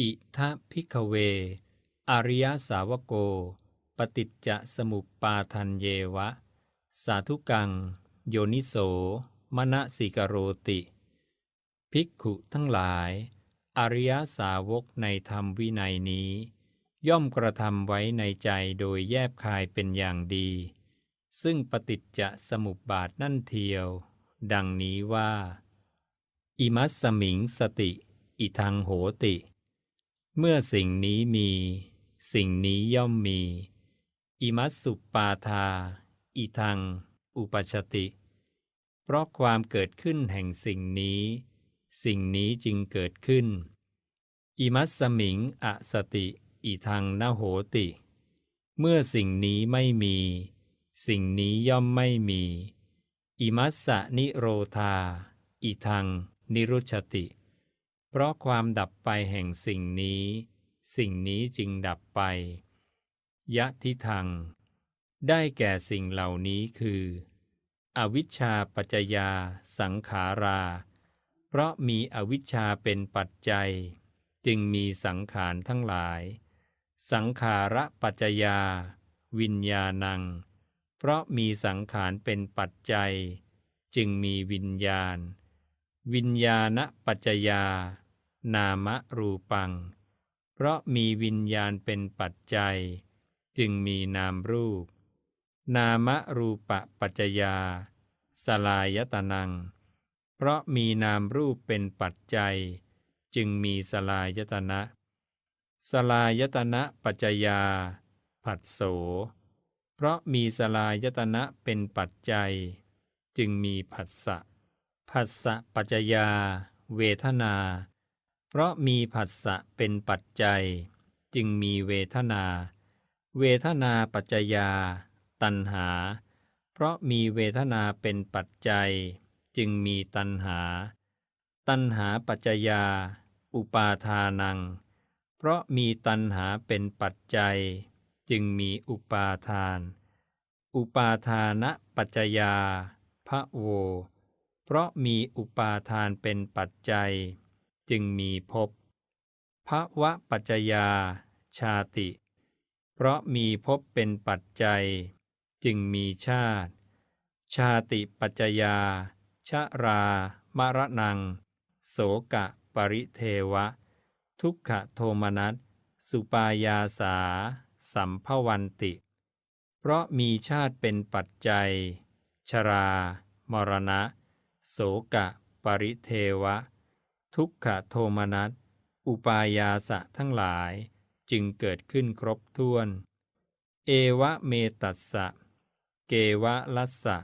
อิทะพิกเว อริยสาวโก ปฏิจจสมุปปาทันเยวะ สาธุกัง โยนิโสมณสิกโรติ ภิกขุทั้งหลาย อริยสาวกในธรรมวินัยนี้ ย่อมกระทำไว้ในใจโดยแยบคายเป็นอย่างดี ซึ่งปฏิจจสมุปบาทนั่นเทียว ดังนี้ว่า อิมัสสมิงสติ อิทังโหติ เมื่อสิ่งนี้มี สิ่งนี้ย่อมมี อิมัสสุปปาทา อิทัง อุปชติ เพราะความเกิดขึ้นแห่งสิ่งนี้ สิ่งนี้จึงเกิดขึ้น อิมัสสมิงอสติ อิทังนโหติ เมื่อสิ่งนี้ไม่มี สิ่งนี้ย่อมไม่มี อิมัสสะนิโรธา อิทัง นิรุชติ เพราะความดับไปแห่งสิ่งนี้ สิ่งนี้จึงดับไป ยะทิทัง ได้แก่สิ่งเหล่านี้คือ อวิชชาปัจจยา สังขารา เพราะมีอวิชชาเป็นปัจจัย จึงมีสังขารทั้งหลาย สังขาระปัจจยา วิญญาณัง เพราะมีสังขารเป็นปัจจัย จึงมีวิญญาณ วิญญาณปัจจยา นามรูปัง เพราะมีวิญญาณเป็นปัจจัย จึงมีนามรูป นามรูปปัจจยา สลายตนัง เพราะมีนามรูปเป็นปัจจัย จึงมีสลายตนะ สลายตนะปัจจยา ผัสโส เพราะมีสลายตนะเป็นปัจจัย จึงมีผัสสะ ผัสสะปัจจยา เวทนา เพราะมีผัสสะเป็นปัจจัย จึงมีเวทนา เวทนาปัจจยา ตัณหา เพราะมีเวทนาเป็นปัจจัย จึงมีตัณหา ตัณหาปัจจยา อุปาทานัง เพราะมีตัณหาเป็นปัจจัย จึงมีอุปาทาน อุปาทานะปัจจยาพระโว เพราะมีอุปาทานเป็นปัจจัย จึงมีภพภวะปัจจยา ชาติ เพราะมีภพเป็นปัจจัย จึงมีชาติ ชาติปัจจยา ชรามรณัง โสกะปริเทวะ ทุกขโทมนัส สุปายาสา สัมภวันติ เพราะมีชาติเป็นปัจจัย ชรา มรณะ โสกะ ปริเทวะ ทุกขโทมนัส อุปายาสะทั้งหลายจึงเกิดขึ้นครบถ้วน เอวะเมตัสสะ เกวะลัสสะ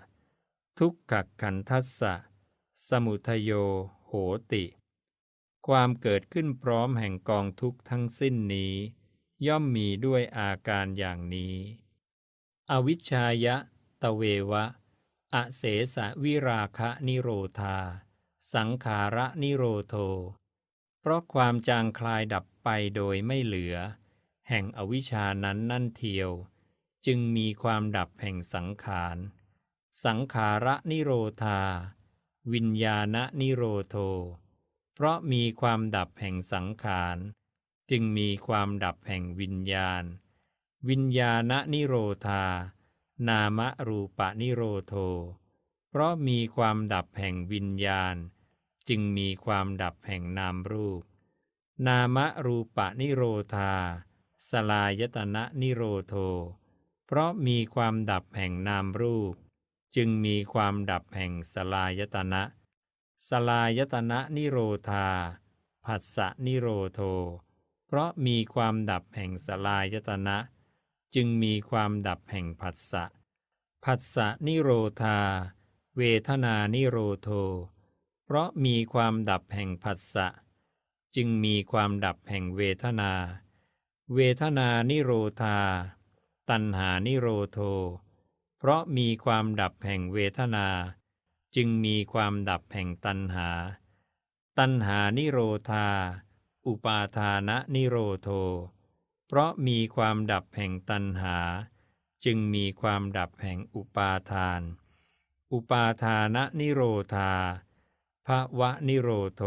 ทุกขขันทัสสะ สมุทโย โหติ ความเกิดขึ้นพร้อมแห่งกองทุกข์ทั้งสิ้นนี้ ย่อมมีด้วยอาการอย่างนี้ อวิชชายะ ตะเววะ อเสสะวิราคะนิโรธา สังขาระนิโรโท เพราะความจางคลายดับไปโดยไม่เหลือ แห่งอวิชานั้นนั่นเทียว จึงมีความดับแห่งสังขาร สังขาระนิโรธา วิญญาณนิโรโท เพราะมีความดับแห่งสังขาร จึงมีความดับแห่งวิญญาณ วิญญาณนิโรธา นามรูปนิโรโท เพราะมีความดับแห่งวิญญาณ จึงมีความดับแห่งนามรูป นามรูปนิโรธา สลายตนะนิโรโท เพราะมีความดับแห่งนามรูป จึงมีความดับแห่งสลายตนะ สลายตนะนิโรธา ผัสสะนิโรโท เพราะมีความดับแห่งสลายตนะ จึงมีความดับแห่งผัสสะ ผัสสะนิโรธา เวทนานิโรโท เพราะมีความดับแห่งผัสสะ จึงมีความดับแห่งเวทนา เวทนานิโรธา ตัณหานิโรโท เพราะมีความดับแห่งเวทนา จึงมีความดับแห่งตัณหา ตัณหานิโรธา อุปาทานะนิโรโท เพราะมีความดับแห่งตัณหา จึงมีความดับแห่งอุปาทาน อุปาทานะนิโรธาภวะนิโรโท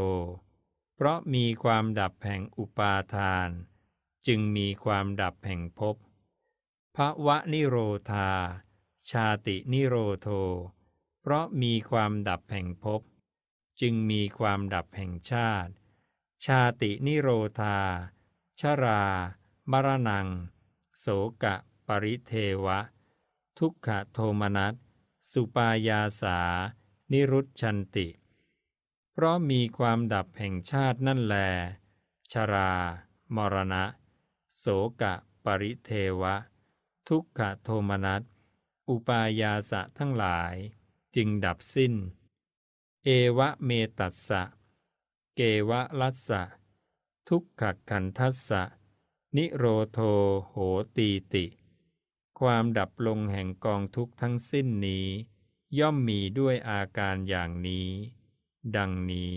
เพราะมีความดับแห่งอุปาทาน จึงมีความดับแห่งภพภวะนิโรธา ชาตินิโรโท เพราะมีความดับแห่งภพจึงมีความดับแห่งชาติ ชาตินิโรธา ชรา มรณัง โสกะปริเทวะ ทุกขโทมนัส สุปายาสา นิรุตชันติ เพราะมีความดับแห่งชาตินั่นแล ชรา มรณะ โสกะปริเทวะ ทุกขโทมนัส อุปายาสะทั้งหลาย จึงดับสิ้น เอวะเมตัสสะ เกวะลัสสะ ทุกขขันทัสสะ นิโรโทโหตีติ ความดับลงแห่งกองทุกข์ทั้งสิ้นนี้ ย่อมมีด้วยอาการอย่างนี้ ดังนี้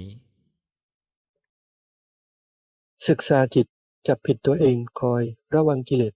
ศึกษาจิตจับผิดตัวเองคอยระวังกิเลส